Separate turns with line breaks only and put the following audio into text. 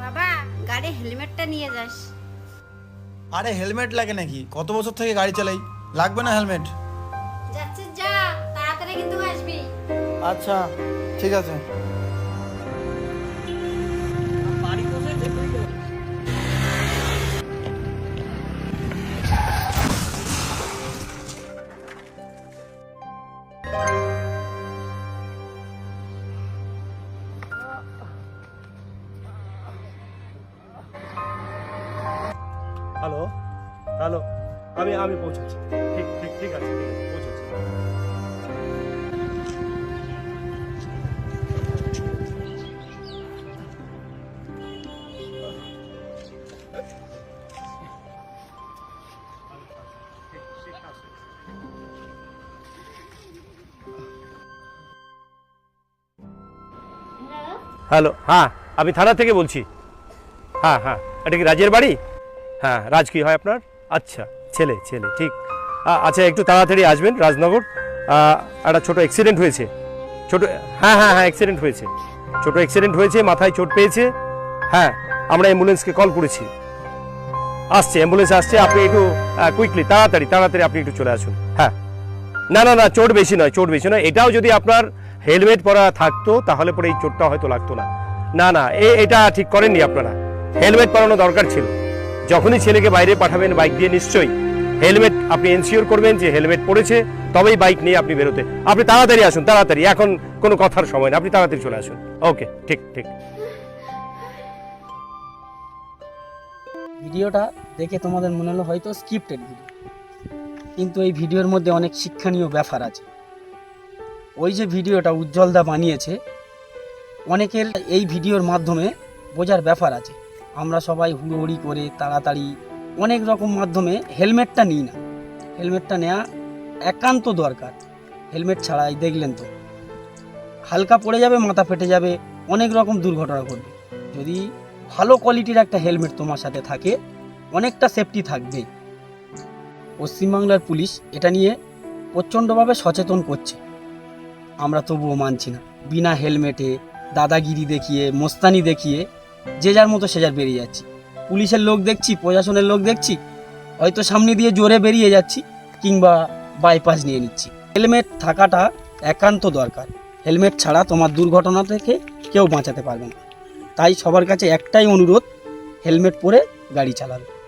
বাবা গাড়ি হেলমেটটা নিয়ে যাস।
আরে হেলমেট লাগে নাকি? কত বছর থেকে গাড়ি চালাই? লাগবে না হেলমেট?
যাচ্ছিস যা তাড়াতাড়ি কিন্তু আসবি।
আচ্ছা ঠিক আছে।
হ্যালো? হ্যালো? আমি আমি পৌঁছাচ্ছি। ঠিক ঠিক ঠিক আছে ঠিক আছে পৌঁছাচ্ছি। হ্যালো? হ্যাঁ আমি থানা থেকে বলছি। হ্যাঁ হ্যাঁ এটা কি রাজের বাড়ি? হ্যাঁ রাজ কি হয় আপনার? আচ্ছা ছেলে ছেলে, ঠিক। আচ্ছা একটু তাড়াতাড়ি আসবেন রাজনগর। একটা ছোট অ্যাক্সিডেন্ট হয়েছে। ছোট হ্যাঁ হ্যাঁ হ্যাঁ অ্যাক্সিডেন্ট হয়েছে। ছোট অ্যাক্সিডেন্ট হয়েছে, মাথায় চোট পেয়েছে। হ্যাঁ আমরা অ্যাম্বুলেন্সকে কল করেছি। আসছে, অ্যাম্বুলেন্স আসছে, আপনি একটু কুইকলি তাড়াতাড়ি তাড়াতাড়ি আপনি একটু চলে আসুন। হ্যাঁ। না না না, চোট বেশি নয়, চোট বেশি নয়। এটাও যদি আপনার হেলমেট পরা থাকতো, তাহলে পরে এই চোটটা হয়তো লাগতো না। না না এটা ঠিক করেননি আপনারা। হেলমেট পরানো দরকার ছিল। যখনই ছেলেকে বাইরে পাঠাবেন, বাইক দিয়ে নিশ্চয়ই। হেলমেট আপনি এনশিওর করবেন যে হেলমেট পরেছে তবেই বাইক নিয়ে আপনি বেরোতে। আপনি তাড়াতাড়ি আসুন, তাড়াতাড়ি। এখন কোনো কথার সময় না, আপনি তাড়াতাড়ি চলে আসুন। ওকে, ঠিক ঠিক।
ভিডিওটা দেখে তোমাদের মনে হলো হয়তো স্ক্রিপ্টেড ভিডিও কিন্তু এই ভিডিওর মধ্যে অনেক শিক্ষণীয় ব্যাপার আছে। ওই যে ভিডিওটা উজ্জ্বলদা বানিয়েছে, অনেকের এই ভিডিওর মাধ্যমে বোঝার ব্যাপার আছে। আমরা সবাই হুড়োহুড়ি করে তাড়াতাড়ি অনেক রকম মাধ্যমে হেলমেটটা নিই না। হেলমেটটা নেওয়া একান্ত দরকার। হেলমেট ছাড়াই দেখলেন তো, হালকা পড়ে যাবে, মাথা ফেটে যাবে, অনেক রকম দুর্ঘটনা ঘটবে। যদি ভালো কোয়ালিটির একটা হেলমেট তোমার সাথে থাকে, অনেকটা সেফটি থাকবে। পশ্চিমবাংলার পুলিশ এটা নিয়ে প্রচণ্ডভাবে সচেতন করছে। আমরা তবুও মানছি না। বিনা হেলমেটে দাদাগিরি দেখিয়ে, মোস্তানি দেখিয়ে যে যার মতো সে যার বেরিয়ে যাচ্ছি। পুলিশের লোক দেখছি, প্রশাসনের লোক দেখছি, হয়তো সামনে দিয়ে জোরে বেরিয়ে যাচ্ছি কিংবা বাইপাস নিয়ে নিচ্ছি। হেলমেট থাকাটা একান্ত দরকার। হেলমেট ছাড়া তোমার দুর্ঘটনা থেকে কেউ বাঁচাতে পারবে না। তাই সবার কাছে একটাই অনুরোধ, হেলমেট পরে গাড়ি চালাবে।